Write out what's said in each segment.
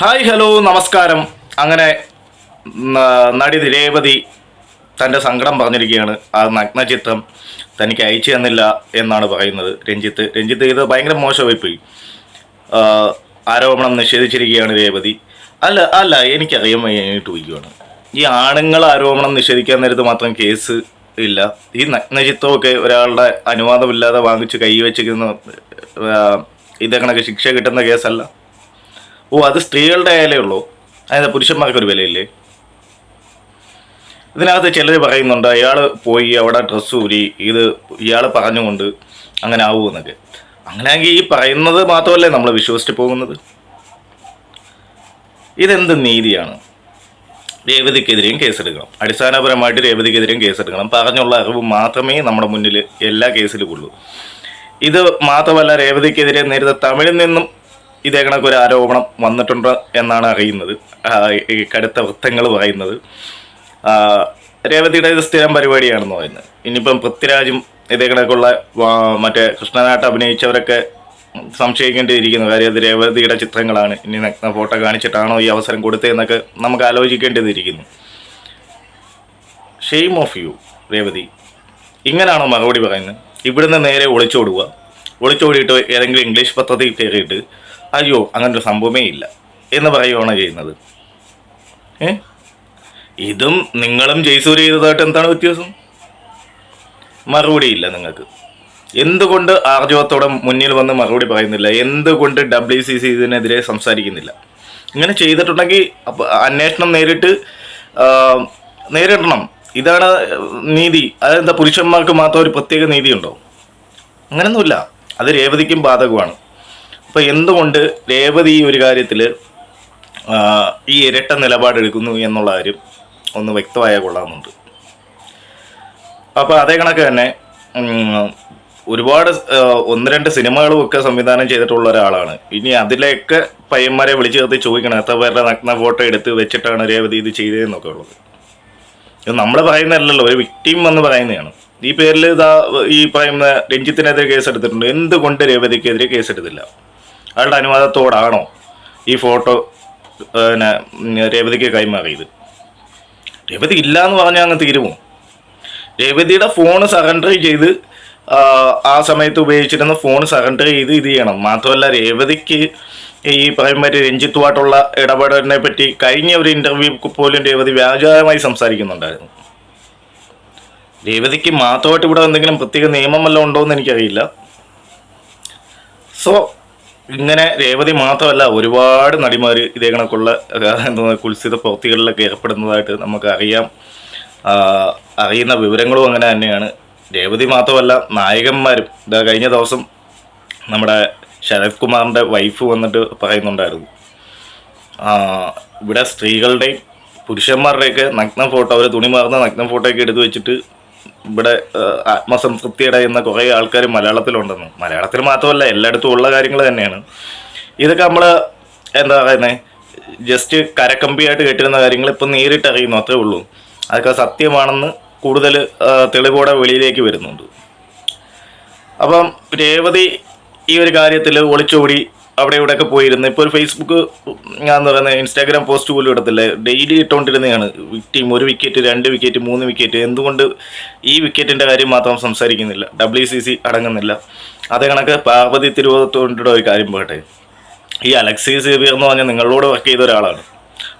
Hi hello നമസ്കാരം. അങ്ങനെ നടി രേവതി തന്റെ സങ്കടം പറഞ്ഞിരിക്കുകയാണ്. ആ നഗ്നചിത്രം തനിക്ക് അയച്ചു തന്നില്ല എന്നാണ് പറയുന്നത്. രഞ്ജിത്ത് രഞ്ജിത്ത് ഇത് ഭയങ്കര മോശമായി പോയി ആരോപണം നിഷേധിച്ചിരിക്കുകയാണ് രേവതി. അല്ല അല്ല എനിക്കറിയാൻ വയ്യായിട്ട് പോയിക്കുകയാണ് ഈ ആണുങ്ങൾ ആരോപണം നിഷേധിക്കാൻ നേരത്ത് മാത്രം കേസ് ഇല്ല. ഈ നഗ്നചിത്രമൊക്കെ ഒരാളുടെ അനുവാദമില്ലാതെ വാങ്ങിച്ച് കൈവച്ചിരിക്കുന്ന ഇതേ കണക്ക് ശിക്ഷ കിട്ടുന്ന കേസല്ല. ഓ അത് സ്ത്രീകളുടെ ആയാലേ ഉള്ളൂ. അതായത് പുരുഷന്മാർക്ക് ഒരു വിലയില്ലേ? ഇതിനകത്ത് ചിലർ പറയുന്നുണ്ട് അയാൾ പോയി അവിടെ ഡ്രസ്സ് ഊരി ഇത് ഇയാൾ പറഞ്ഞുകൊണ്ട് അങ്ങനെ ആവുമെന്നൊക്കെ അങ്ങനെയാണെങ്കിൽ ഈ പറയുന്നത് മാത്രമല്ലേ നമ്മൾ വിശ്വസിച്ച് പോകുന്നത്? ഇതെന്ത് നീതിയാണ്? രേവതിക്കെതിരെയും കേസെടുക്കണം. അടിസ്ഥാനപരമായിട്ട് രേവതിക്കെതിരെയും കേസെടുക്കണം. പറഞ്ഞുള്ള അറിവ് മാത്രമേ നമ്മുടെ മുന്നിൽ എല്ലാ കേസിലും ഉള്ളൂ. ഇത് മാത്രമല്ല രേവതിക്കെതിരെ നേരത്തെ തമിഴിൽ നിന്നും ഇതേ കണക്ക് ഒരു ആരോപണം വന്നിട്ടുണ്ട് എന്നാണ് അറിയുന്നത്. ഈ കടുത്ത വൃത്തങ്ങൾ പറയുന്നത്. രേവതിയുടെ ഇത് സ്ഥിരം പരിപാടിയാണെന്ന് പറയുന്നത്. ഇനിയിപ്പം പൃഥ്വിരാജും ഇതേ കണക്കുള്ള മറ്റേ കൃഷ്ണനാട്ട് അഭിനയിച്ചവരൊക്കെ സംശയിക്കേണ്ടിയിരിക്കുന്നു കാര്യം അത് രേവതിയുടെ ചിത്രങ്ങളാണ്. ഇനി നഗ്ന ഫോട്ടോ കാണിച്ചിട്ടാണോ ഈ അവസരം കൊടുത്തതെന്നൊക്കെ നമുക്ക് ആലോചിക്കേണ്ടതിരിക്കുന്നു ഷെയിം ഓഫ് യു രേവതി. ഇങ്ങനാണോ മറുപടി പറയുന്നത്? ഇവിടുന്ന് നേരെ ഒളിച്ചോടുക. ഒളിച്ചോടിയിട്ട് ഏതെങ്കിലും ഇംഗ്ലീഷ് പത്രത്തിൽ കയറിയിട്ട് അയ്യോ അങ്ങനൊരു സംഭവമേ ഇല്ല. എന്ന് പറയുകയാണ് ചെയ്യുന്നത്. ഏ? ഇതും നിങ്ങളും ജയ്സൂര് ചെയ്തതായിട്ട് എന്താണ് വ്യത്യാസം? മറുപടിയില്ല നിങ്ങൾക്ക്. എന്തുകൊണ്ട് ആർജവത്തോടെ മുന്നിൽ വന്ന് മറുപടി പറയുന്നില്ല? എന്തുകൊണ്ട് ഡബ്ല്യു സി സി ഇതിനെതിരെ സംസാരിക്കുന്നില്ല? ഇങ്ങനെ ചെയ്തിട്ടുണ്ടെങ്കിൽ അന്വേഷണം നേരിട്ട് നേരിടണം. ഇതാണ് നീതി. അതെന്താ പുരുഷന്മാർക്ക് മാത്രം ഒരു പ്രത്യേക നീതിയുണ്ടോ? അങ്ങനെയൊന്നുമില്ല അത് രേവതിക്കും ബാധകമാണ്. അപ്പോൾ എന്തുകൊണ്ട് രേവതി ഈ ഒരു കാര്യത്തിൽ ഈ ഇരട്ട നിലപാടെടുക്കുന്നു എന്നുള്ള കാര്യം ഒന്ന് വ്യക്തമായ കൊള്ളാമെന്നുണ്ട്. അപ്പോൾ അതേ കണക്ക് തന്നെ ഒരുപാട് ഒന്ന് രണ്ട് സിനിമകളും ഒക്കെ സംവിധാനം ചെയ്തിട്ടുള്ള ഒരാളാണ്. ഇനി അതിലേക്ക് പയ്യന്മാരെ വിളിച്ചു ചേർത്ത് ചോദിക്കണം എത്ര പേരുടെ നഗ്ന ഫോട്ടോ എടുത്ത് വെച്ചിട്ടാണ് രേവതി ഇത് ചെയ്തതെന്നൊക്കെ ഉള്ളത്. ഇത് നമ്മൾ പറയുന്നതല്ലല്ലോ ഒരു വിക്ടിം എന്ന് പറയുന്നതാണ്. ഈ പേരിൽ ഇതാ ഈ പറയുന്ന രഞ്ജിത്തിനെതിരെ കേസെടുത്തിട്ടുണ്ട്. എന്തുകൊണ്ട് രേവതിക്കെതിരെ കേസെടുത്തില്ല? അയാളുടെ അനുവാദത്തോടാണോ ഈ ഫോട്ടോ പിന്നെ രേവതിക്ക് കൈമാറിയത്? രേവതി ഇല്ല എന്ന് പറഞ്ഞാൽ അങ്ങ് തീരുമോ? രേവതിയുടെ ഫോൺ സറണ്ടർ ചെയ്ത് ആ, ആ സമയത്ത് ഉപയോഗിച്ചിരുന്ന ഫോൺ സറണ്ടർ ചെയ്ത് ഇത് ചെയ്യണം. മാത്രമല്ല രേവതിക്ക് ഈ പറയുമ്പോൾ രഞ്ജിത്തുമായിട്ടുള്ള ഇടപെടലിനെ പറ്റി കഴിഞ്ഞ ഒരു ഇന്റർവ്യൂ പോലും രേവതി വ്യാജമായി സംസാരിക്കുന്നുണ്ടായിരുന്നു. രേവതിക്ക് മാത്രമായിട്ട് ഇവിടെ എന്തെങ്കിലും പ്രത്യേക നിയമം വല്ലതും ഉണ്ടോ എന്ന് എനിക്കറിയില്ല. സോ ഇങ്ങനെ രേവതി മാത്രമല്ല ഒരുപാട് നടിമാർ ഇതേ കണക്കുള്ള എന്താ കുൽസിത പ്രവൃത്തികളിലൊക്കെ ഏർപ്പെടുന്നതായിട്ട് നമുക്ക് അറിയാം അറിയുന്ന വിവരങ്ങളും അങ്ങനെ തന്നെയാണ്. രേവതി മാത്രമല്ല നായകന്മാരും. ഇതാ കഴിഞ്ഞ ദിവസം നമ്മുടെ ശരത് കുമാറിന്റെ വൈഫ് വന്നിട്ട് പറയുന്നുണ്ടായിരുന്നു. ഇവിടെ സ്ത്രീകളുടെയും പുരുഷന്മാരുടെയൊക്കെ നഗ്ന ഫോട്ടോ അവർ തുണി മാറുന്ന നഗ്ന ഫോട്ടോയൊക്കെ എടുത്തു വെച്ചിട്ട് ഇവിടെ ആത്മസംതൃപ്തി അടയുന്ന കുറേ ആൾക്കാർ മലയാളത്തിലുണ്ടെന്ന്. മലയാളത്തിൽ മാത്രമല്ല എല്ലായിടത്തും ഉള്ള കാര്യങ്ങൾ തന്നെയാണ്. ഇതൊക്കെ നമ്മൾ എന്താ പറയുന്നത് ജസ്റ്റ് കരക്കമ്പിയായിട്ട് കേട്ടിരുന്ന കാര്യങ്ങൾ ഇപ്പം നേരിട്ട് അറിയുന്നു അത്രേ ഉള്ളൂ. അതൊക്കെ സത്യമാണെന്ന് കൂടുതൽ തെളിവോടെ വെളിയിലേക്ക് വരുന്നുണ്ട്. അപ്പം രേവതി ഈ ഒരു കാര്യത്തിൽ ഒളിച്ചോടി അവിടെ ഇവിടെയൊക്കെ പോയിരുന്നു. ഇപ്പോൾ ഒരു ഫേസ്ബുക്ക് ഞാൻ പറയുന്ന ഇൻസ്റ്റാഗ്രാം പോസ്റ്റ് പോലും ഇടത്തില്ലേ. ഡെയിലി ഇട്ടുകൊണ്ടിരുന്നതാണ് ടീം ഒരു വിക്കറ്റ് രണ്ട് വിക്കറ്റ് മൂന്ന് വിക്കറ്റ് എന്തുകൊണ്ട് ഈ വിക്കറ്റിന്റെ കാര്യം മാത്രം സംസാരിക്കുന്നില്ല? ഡബ്ല്യു സി സി അടങ്ങുന്നില്ല. അതേ കണക്ക് പാർവതി തിരുവോത്തൂരിന്റെ ഒരു കാര്യം പോകട്ടെ ഈ അലക്സി സേവിയർ എന്ന് പറഞ്ഞാൽ നിങ്ങളോട് വർക്ക് ചെയ്ത ഒരാളാണ്.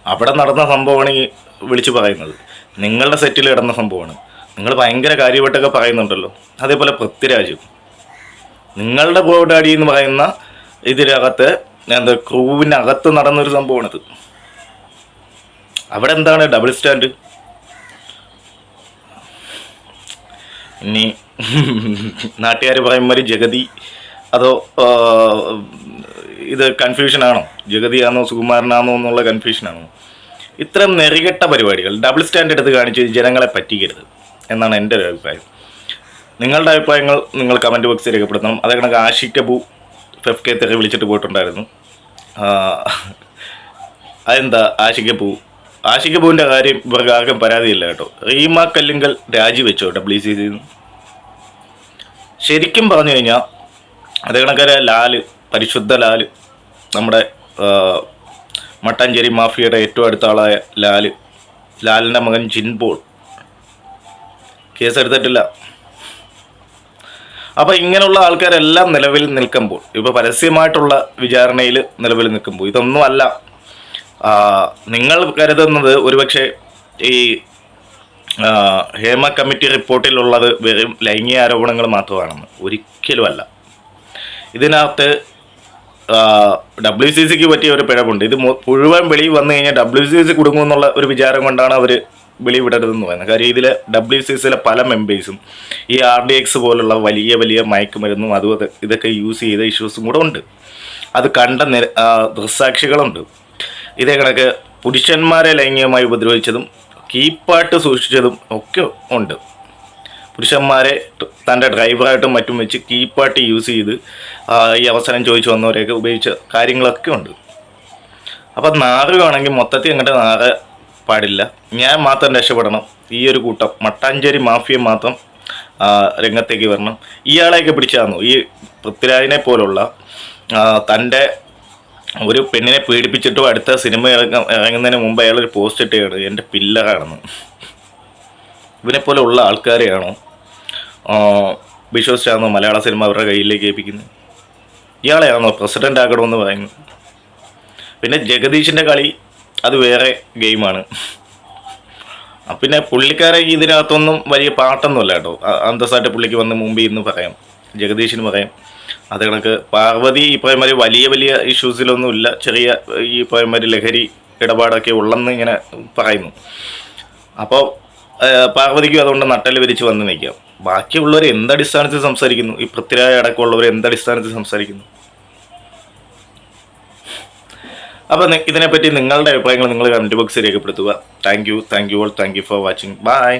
അവിടെ നടന്ന സംഭവമാണ് ഈ വിളിച്ചു പറയുന്നത്. നിങ്ങളുടെ സെറ്റിൽ കിടന്ന സംഭവമാണ്. നിങ്ങൾ ഭയങ്കര കാര്യമായിട്ടൊക്കെ പറയുന്നുണ്ടല്ലോ. അതേപോലെ പൃഥ്വിരാജ്. നിങ്ങളുടെ ബോഡാഡി എന്ന് പറയുന്ന ഇതിനകത്ത് എന്താ ക്രൂവിനകത്ത് നടന്നൊരു സംഭവമാണിത്. അവിടെ എന്താണ് ഡബിൾ സ്റ്റാൻഡ് ഇനി നാട്ടുകാർ പറയുമ്പോൾ ജഗതി. അതോ ഇത് കൺഫ്യൂഷനാണോ ജഗതിയാണോ സുകുമാരനാണോ എന്നുള്ള കൺഫ്യൂഷനാണോ ഇത്തരം നെറികെട്ട പരിപാടികൾ ഡബിൾ സ്റ്റാൻഡ് എടുത്ത് കാണിച്ച് ജനങ്ങളെ പറ്റിക്കരുത് എന്നാണ് എന്റെ ഒരു അഭിപ്രായം. നിങ്ങളുടെ അഭിപ്രായങ്ങൾ നിങ്ങൾ കമന്റ് ബോക്സിൽ രേഖപ്പെടുത്തണം. അതേ കണക്ക് ആഷിക് അബു ഫെഫ് കെ തെറി വിളിച്ചിട്ട് പോയിട്ടുണ്ടായിരുന്നു. അതെന്താ? ആഷിക് അബു ആഷിക് അബുവിന്റെ കാര്യം ഇവർക്ക് ആർക്കും പരാതിയില്ല കേട്ടോ. റീമ കല്ലുങ്കൽ രാജിവെച്ചോ ഡബ്ല്യു സി സിന്ന് ശരിക്കും പറഞ്ഞു കഴിഞ്ഞാൽ അതേ കണക്കര ലാൽ പരിശുദ്ധ ലാൽ നമ്മുടെ മട്ടാഞ്ചേരി മാഫിയയുടെ ഏറ്റവും അടുത്ത ആളായ ലാൽ ലാലിന്റെ മകൻ ജിൻപോൾ. കേസെടുത്തിട്ടില്ല. അപ്പോൾ ഇങ്ങനെയുള്ള ആൾക്കാരെല്ലാം നിലവിൽ നിൽക്കുമ്പോൾ ഇപ്പൊ പരസ്യമായിട്ടുള്ള വിചാരണയിൽ നിലവിൽ നിൽക്കുമ്പോൾ ഇതൊന്നും അല്ല നിങ്ങൾ കരുതുന്നത് ഒരുപക്ഷെ ഈ ഹേമ കമ്മിറ്റി റിപ്പോർട്ടിലുള്ളത് വെറും ലൈംഗിക ആരോപണങ്ങൾ മാത്രമാണെന്ന് ഒരിക്കലുമല്ല. ഇതിനകത്ത് ഡബ്ല്യു സി സിക്ക് പറ്റിയ ഒരു പിഴവുണ്ട്. ഇത് മുഴുവൻ വെളിയിൽ വന്നു കഴിഞ്ഞാൽ ഡബ്ല്യു സി സി കുടുങ്ങുമെന്നുള്ള ഒരു വിചാരം കൊണ്ടാണ് അവർ വെളി വിടരുതെന്ന് പറയുന്നത്. കാര്യം ഇതിൽ ഡബ്ല്യു സി സിയിലെ പല മെമ്പേഴ്സും ഈ ആർ ഡി എക്സ് പോലുള്ള വലിയ വലിയ മയക്കുമരുന്നും അതും ഇത് ഇതൊക്കെ യൂസ് ചെയ്ത ഇഷ്യൂസും കൂടെ ഉണ്ട്. അത് കണ്ട നിര ദൃസാക്ഷികളുണ്ട് ഇതേ കണക്ക് പുരുഷന്മാരെ ലൈംഗികമായി ഉപദ്രവിച്ചതും കീപ്പായിട്ട് സൂക്ഷിച്ചതും ഒക്കെ ഉണ്ട്. പുരുഷന്മാരെ തന്റെ ഡ്രൈവറായിട്ടും മറ്റും വെച്ച് കീപ്പായിട്ട് യൂസ് ചെയ്ത് ഈ അവസരം ചോദിച്ചു വന്നവരെയൊക്കെ ഉപയോഗിച്ച കാര്യങ്ങളൊക്കെ ഉണ്ട്. അപ്പം നാറുകയാണെങ്കിൽ മൊത്തത്തിൽ അങ്ങോട്ട് നാറ പാടില്ല. ഞാൻ മാത്രം രക്ഷപ്പെടണം. ഈ ഒരു കൂട്ടം. മട്ടാഞ്ചേരി മാഫിയ മാത്രം രംഗത്തേക്ക് വരണം. ഇയാളെയൊക്കെ പിടിച്ചാന്നു ഈ പൃഥ്വിരാജിനെ പോലുള്ള തന്റെ ഒരു പെണ്ണിനെ പീഡിപ്പിച്ചിട്ടും അടുത്ത സിനിമ ഇറങ്ങ ഇറങ്ങുന്നതിന് മുമ്പ് അയാളൊരു പോസ്റ്റ് ഇട്ടാണ് എന്റെ പില്ലറാണെന്ന് ഇവനെ ഉള്ള ആൾക്കാരെയാണോ വിശ്വസിച്ചാണോ മലയാള സിനിമ അവരുടെ കയ്യിലേക്ക് ഏൽപ്പിക്കുന്നത് ഇയാളെയാണോ പ്രസിഡന്റ് ആക്കണമെന്ന് പറയുന്നത്? പിന്നെ ജഗദീഷിന്റെ കളി അത് വേറെ ഗെയിമാണ്. പിന്നെ പുള്ളിക്കാരെ ഇതിനകത്തൊന്നും വലിയ പാട്ടൊന്നുമല്ല കേട്ടോ. അന്തസ്സായിട്ട് പുള്ളിക്ക് വന്ന് മുമ്പിൽ ഇന്ന് പറയാം. ജഗദീഷിന് പറയാം. അത് കണക്ക് പാർവതി ഈ പറയുമാതിരി വലിയ വലിയ ഇഷ്യൂസിലൊന്നും ഇല്ല. ചെറിയ ഈ പറയുമാതിരി ലഹരി ഇടപാടൊക്കെ ഉള്ളെന്ന് ഇങ്ങനെ പറയുന്നു. അപ്പോൾ പാർവതിക്കും അതുകൊണ്ട് നട്ടൽ വിരിച്ച് വന്ന് നിൽക്കാം. ബാക്കിയുള്ളവർ എന്തടിസ്ഥാനത്തിൽ സംസാരിക്കുന്നു? ഈ പൃഥ്വിരാജ് അടക്കമുള്ളവർ എന്തടിസ്ഥാനത്തിൽ സംസാരിക്കുന്നു? അപ്പോൾ ഇതിനെപ്പറ്റി നിങ്ങളുടെ അഭിപ്രായങ്ങൾ നിങ്ങൾ കമന്റ് ബോക്സിൽ രേഖപ്പെടുത്തുക. Thank you thank you all thank you for watching bye